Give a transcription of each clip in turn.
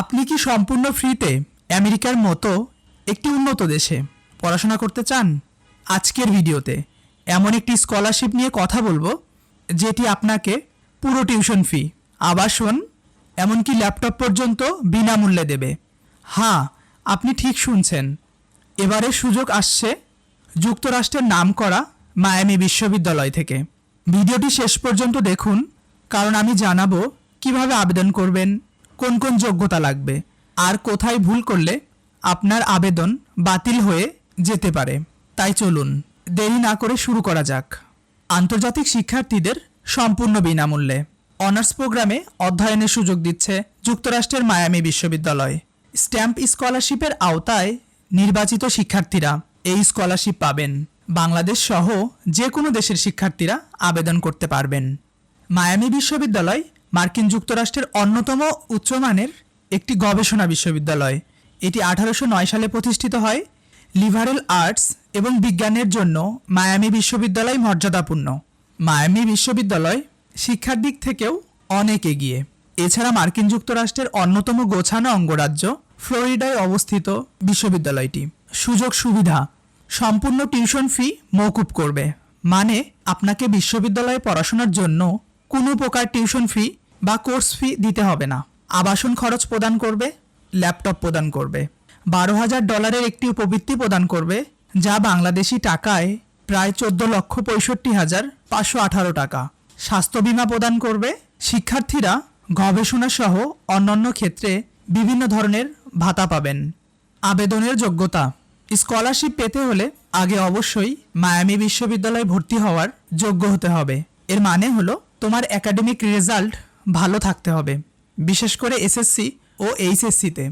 আপনি কি সম্পূর্ণ ফ্রিতে আমেরিকার মতো একটি উন্নত দেশে পড়াশোনা করতে চান? আজকের ভিডিওতে এমন একটি স্কলারশিপ নিয়ে কথা বলব, যেটি আপনাকে পুরো টিউশন ফি আবাসন, এমনকি ল্যাপটপ পর্যন্ত বিনামূল্যে দেবে। হ্যাঁ আপনি ঠিক শুনছেন। এবারে সুযোগ আসছে যুক্তরাষ্ট্রের নামকরা মায়ামি বিশ্ববিদ্যালয় থেকে। ভিডিওটি শেষ পর্যন্ত দেখুন, কারণ আমি জানাব কীভাবে আবেদন করবেন কোন কোন যোগ্যতা লাগবে? আর কোথায় ভুল করলে আপনার আবেদন বাতিল হয়ে যেতে পারে? তাই চলুন, দেরি না করে শুরু করা যাক। আন্তর্জাতিক শিক্ষার্থীদের সম্পূর্ণ বিনামূল্যে অনার্স প্রোগ্রামে অধ্যয়নের সুযোগ দিচ্ছে যুক্তরাষ্ট্রের মায়ামি বিশ্ববিদ্যালয়। স্ট্যাম্প স্কলারশিপের আওতায় নির্বাচিত শিক্ষার্থীরা এই স্কলারশিপ পাবেন। বাংলাদেশ সহ যে কোনো দেশের শিক্ষার্থীরা আবেদন করতে পারবেন। মায়ামি বিশ্ববিদ্যালয় মার্কিন যুক্তরাষ্ট্রের অন্যতম উচ্চমানের একটি গবেষণা বিশ্ববিদ্যালয়। এটি আঠারোশো নয় সালে প্রতিষ্ঠিত হয় লিভারেল আর্টস এবং বিজ্ঞানের জন্য মায়ামি বিশ্ববিদ্যালয় মর্যাদাপূর্ণ। মায়ামি বিশ্ববিদ্যালয় শিক্ষার দিক থেকেও অনেক এগিয়ে। এছাড়া মার্কিন যুক্তরাষ্ট্রের অন্যতম গোছানো অঙ্গরাজ্য ফ্লোরিডায় অবস্থিত বিশ্ববিদ্যালয়টি। সুযোগ সুবিধা, সম্পূর্ণ টিউশন ফি মৌকুব করবে। মানে আপনাকে বিশ্ববিদ্যালয়ে পড়াশোনার জন্য কোনো প্রকার টিউশন ফি বা কোর্স ফি দিতে হবে না। আবাসন খরচ প্রদান করবে, ল্যাপটপ প্রদান করবে। বারো হাজার ডলারের একটি উপবৃত্তি প্রদান করবে, যা বাংলাদেশি টাকায় প্রায় চোদ্দ লক্ষ পঁয়ষট্টি হাজার পাঁচশো আঠারো টাকা। স্বাস্থ্য বীমা প্রদান করবে, শিক্ষার্থীরা গবেষণা সহ অন্যান্য ক্ষেত্রে বিভিন্ন ধরনের ভাতা পাবেন। আবেদনের যোগ্যতা। স্কলারশিপ পেতে হলে আগে অবশ্যই মায়ামি বিশ্ববিদ্যালয়ে ভর্তি হওয়ার যোগ্য হতে হবে। এর মানে হলো, তোমার একাডেমিক রেজাল্ট ভালো থাকতে হবে, বিশেষ করে এসএসসি ও এইচএসসিতে।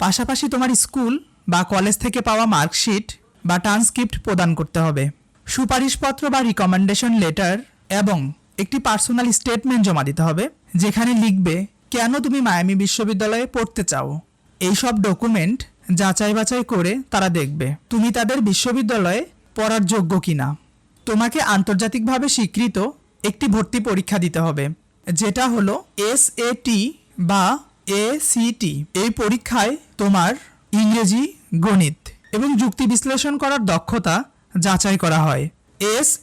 পাশাপাশি তোমার স্কুল বা কলেজ থেকে পাওয়া মার্কশিট বা ট্রান্সক্রিপ্ট প্রদান করতে হবে। সুপারিশপত্র বা রিকমেন্ডেশন লেটার এবং একটি পার্সোনাল স্টেটমেন্ট জমা দিতে হবে, যেখানে লিখবে, কেন তুমি মায়ামি বিশ্ববিদ্যালয়ে পড়তে চাও? এই সব ডকুমেন্ট যাচাই বাছাই করে তারা দেখবে, তুমি তাদের বিশ্ববিদ্যালয়ে পড়ার যোগ্য কিনা? তোমাকে আন্তর্জাতিকভাবে স্বীকৃত একটি ভর্তি পরীক্ষা দিতে হবে। যেটা হলো এস বা এসিটি এই পরীক্ষায় তোমার ইংরেজি, গণিত এবং যুক্তি বিশ্লেষণ করার দক্ষতা যাচাই করা হয়। এস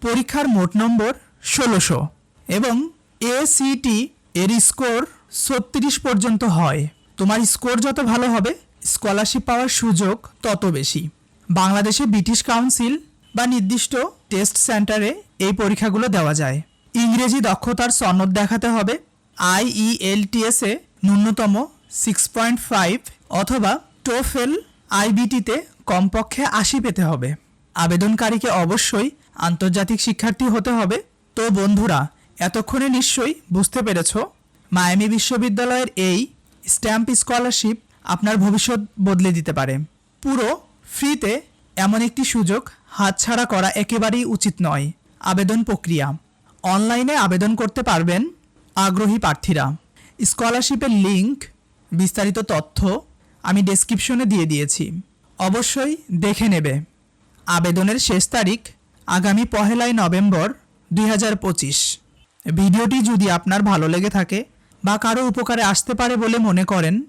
পরীক্ষার মোট নম্বর ষোলোশো এবং এসিটি এর স্কোর ছত্রিশ পর্যন্ত হয়। তোমার স্কোর যত ভালো হবে, স্কলারশিপ পাওয়ার সুযোগ তত বেশি। বাংলাদেশে ব্রিটিশ কাউন্সিল বা নির্দিষ্ট টেস্ট সেন্টারে এই পরীক্ষাগুলো দেওয়া যায়। ইংরেজি দক্ষতার সনদ দেখাতে হবে। আইইএলটিএসে ন্যূনতম সিক্স পয়েন্ট ফাইভ অথবা টোফেল আইবিটিতে কমপক্ষে আশি পেতে হবে। আবেদনকারীকে অবশ্যই আন্তর্জাতিক শিক্ষার্থী হতে হবে। তো বন্ধুরা, এতক্ষণে নিশ্চয়ই বুঝতে পেরেছ, মায়ামি বিশ্ববিদ্যালয়ের এই স্ট্যাম্প স্কলারশিপ আপনার ভবিষ্যৎ বদলে দিতে পারে। পুরো ফ্রিতে এমন একটি সুযোগ হাতছাড়া করা একেবারেই উচিত নয়। আবেদন প্রক্রিয়া। অনলাইনে আবেদন করতে পারবেন আগ্রহী প্রার্থীরা। স্কলারশিপের লিংক, বিস্তারিত তথ্য আমি ডেসক্রিপশনে দিয়ে দিয়েছি। অবশ্যই দেখে নেবে। আবেদনের শেষ তারিখ আগামী পহেলাই নভেম্বর দুই হাজার পঁচিশ। ভিডিওটি যদি আপনার ভালো লেগে থাকে বা কারও উপকারে আসতে পারে বলে মনে করেন,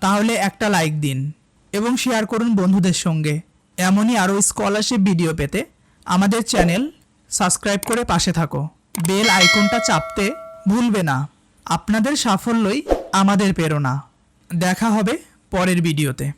তাহলে একটা লাইক দিন এবং শেয়ার করুন বন্ধুদের সঙ্গে। এমনই আরও স্কলারশিপ ভিডিও পেতে আমাদের চ্যানেল সাবস্ক্রাইব করে পাশে থাকো। বেল আইকনটা চাপতে ভুলবে না। আপনাদের সাফল্যই আমাদের প্রেরণা। দেখা হবে পরের ভিডিওতে।